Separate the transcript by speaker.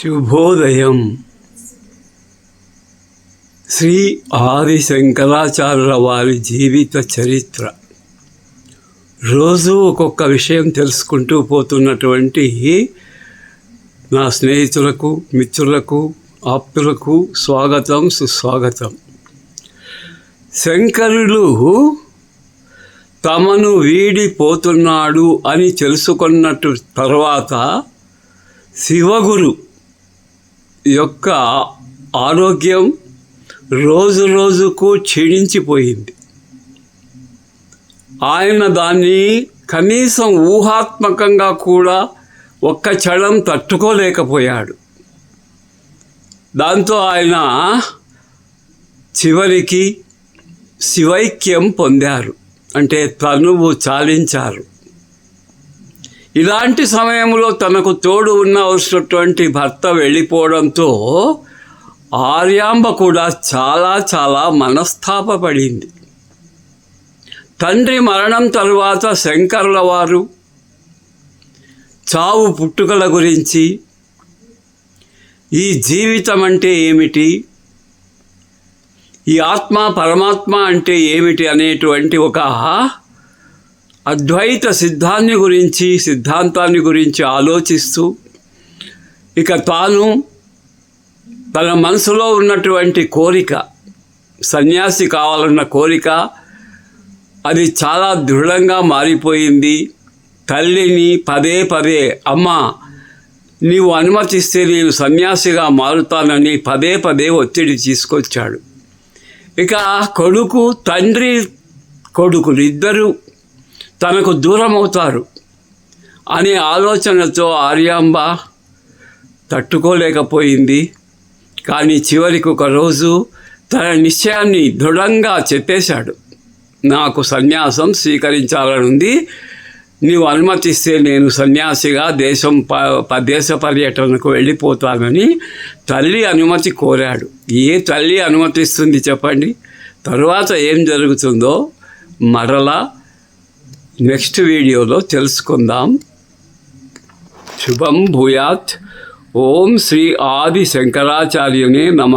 Speaker 1: శుభోదయం. శ్రీ ఆది శంకరాచార్యుల వారి జీవిత చరిత్ర. రోజు ఒక్కొక్క విషయం తెలుసుకుంటూ పోతున్నటువంటి నా స్నేహితులకు మిత్రులకు ఆప్తులకు స్వాగతం సుస్వాగతం. శంకరులు తమను వీడిపోతున్నాడు అని తెలుసుకున్నట్టు తర్వాత శివగురు యొక్క ఆరోగ్యం రోజు రోజుకు క్షీణించిపోయింది. ఆయన దాన్ని కనీసం ఊహాత్మకంగా కూడా ఒక్క క్షణం తట్టుకోలేకపోయాడు. దాంతో ఆయన చివరికి శివైక్యం పొందారు. అంటే తనువు చాలించారు. ఇలాంటి సమయంలో తనకు తోడు ఉన్న ఉన్నవలసినటువంటి భర్త వెళ్ళిపోవడంతో ఆర్యాంబ కూడా చాలా చాలా మనస్తాపపడింది. తండ్రి మరణం తరువాత శంకర్ల వారు చావు పుట్టుకల గురించి ఈ జీవితం అంటే ఏమిటి ఈ ఆత్మ పరమాత్మ అంటే ఏమిటి అనేటువంటి ఒక అద్వైత సిద్ధాన్ని గురించి సిద్ధాంతాన్ని గురించి ఆలోచిస్తూ ఇక తాను తన మనసులో ఉన్నటువంటి కోరిక సన్యాసి కావాలన్న కోరిక అది చాలా దృఢంగా మారిపోయింది. తల్లిని పదే పదే అమ్మ నీవు అనుమతిస్తే నేను సన్యాసిగా మారుతానని పదే పదే ఒత్తిడి తీసుకొచ్చాడు. ఇక కొడుకు తండ్రి కొడుకులు ఇద్దరు తనకు దూరం అవుతారు అనే ఆలోచనతో ఆర్యాంబ తట్టుకోలేకపోయింది. కానీ చివరికి ఒక రోజు తన నిశ్చయాన్ని దృఢంగా చెప్పేశాడు. నాకు సన్యాసం స్వీకరించాలనుంది. నీవు అనుమతిస్తే నేను సన్యాసిగా దేశం ప దేశ పర్యటనకు వెళ్ళిపోతానని తల్లి అనుమతి కోరాడు. ఏ తల్లి అనుమతిస్తుంది చెప్పండి? తరువాత ఏం జరుగుతుందో మరలా నెక్స్ట్ వీడియోలో తెలుసుకుందాం. శుభం భూయాత్. ఓం శ్రీ ఆది శంకరాచార్యునే నమ.